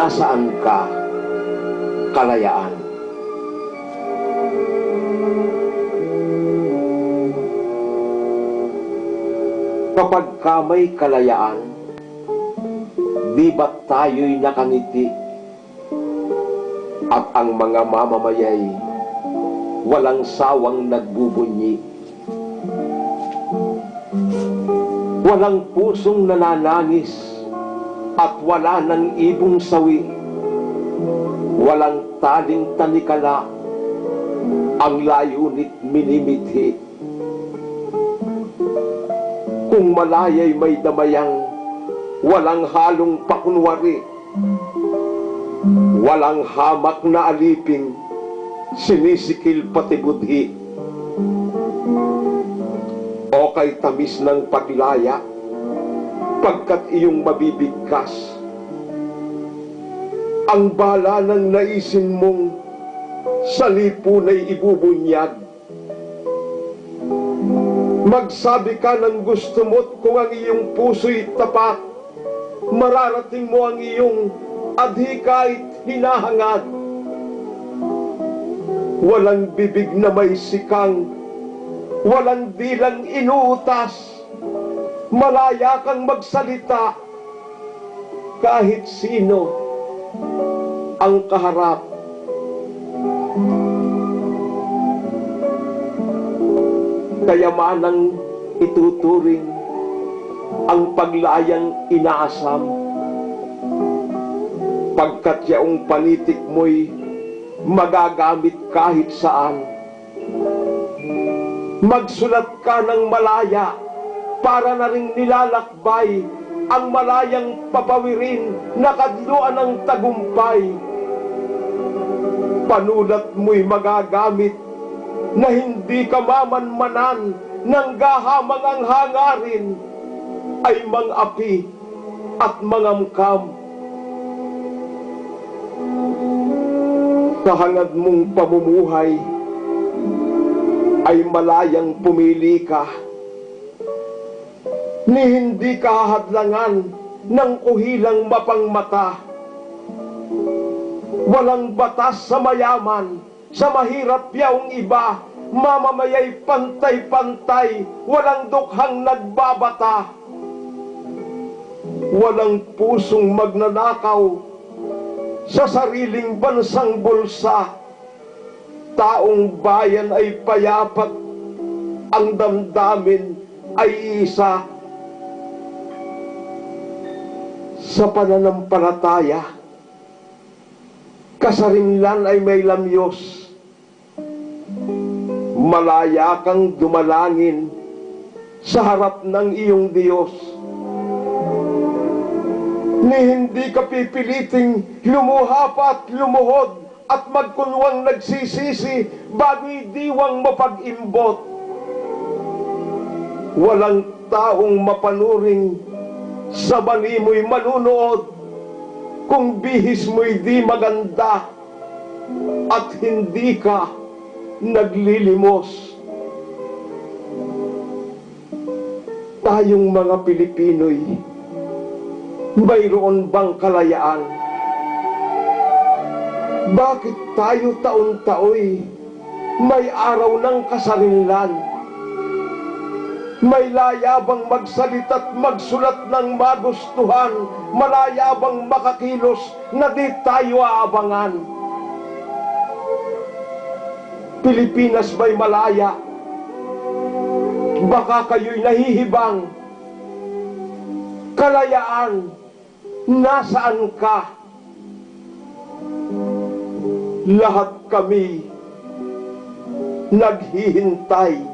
nasaan ka, kalayaan. Kapag ka may kalayaan, di ba't tayo'y nakangiti at ang mga mamamayay walang sawang nagbubunyi. Walang pusong nananangis at wala ng ibong sawi. Walang taling tanikala ang layunit minimithi. Kung malayay may damayang walang halong pakunwari, walang hamak na aliping sinisikil pati budhi. O kay tamis ng paglaya, pagkat iyong mabibigkas. Ang bala ng naisin mong sa lipunay ibubunyag. Magsabi ka ng gusto mo't kung ang iyong puso'y tapat, mararating mo ang iyong adhi kahit hinahangad. Walang bibig na may sikang, walang dilang inuutas, malaya kang magsalita, kahit sino ang kaharap. Kayamanang ituturing ang paglayang inaasam, pagkat yaong panitik mo'y magagamit kahit saan. Magsulat ka ng malaya para na rin nilalakbay ang malayang papawirin na kadluan ng tagumpay. Panulat mo'y magagamit na hindi ka mamanmanan ng gahamang ang hangarin ay mangapi at mangamkam. Kahangad mong pamumuhay ay malayang pumili ka ni hindi kahadlangan ng kuhilang mapangmata. Walang batas sa mayaman, sa mahirap yaong iba, mamamayay pantay-pantay, walang dukhang nagbabata. Walang pusong magnanakaw sa sariling bansang bulsa. Taong bayan ay payapat, ang damdamin ay isa. Sa pananampalataya, kasarinlan ay may lamyos. Malaya kang dumalangin sa harap ng iyong Diyos. Ni hindi ka pipiliting lumuha pa at lumuhod at magkunwang nagsisisi bago'y diwang mapag-imbot. Walang taong mapanuring sa bani mo'y manunood kung bihis mo'y di maganda at hindi ka naglilimos. Tayong mga Pilipino'y mayroon bang kalayaan? Bakit tayo taon-taoy may araw ng kasarinlan? May layabang magsalita't magsulat ng magustuhan, malayabang makakilos na di tayo aabangan. Pilipinas ba'y malaya? Baka kayo'y nahihibang. Kalayaan, nasaan ka? Lahat kami naghihintay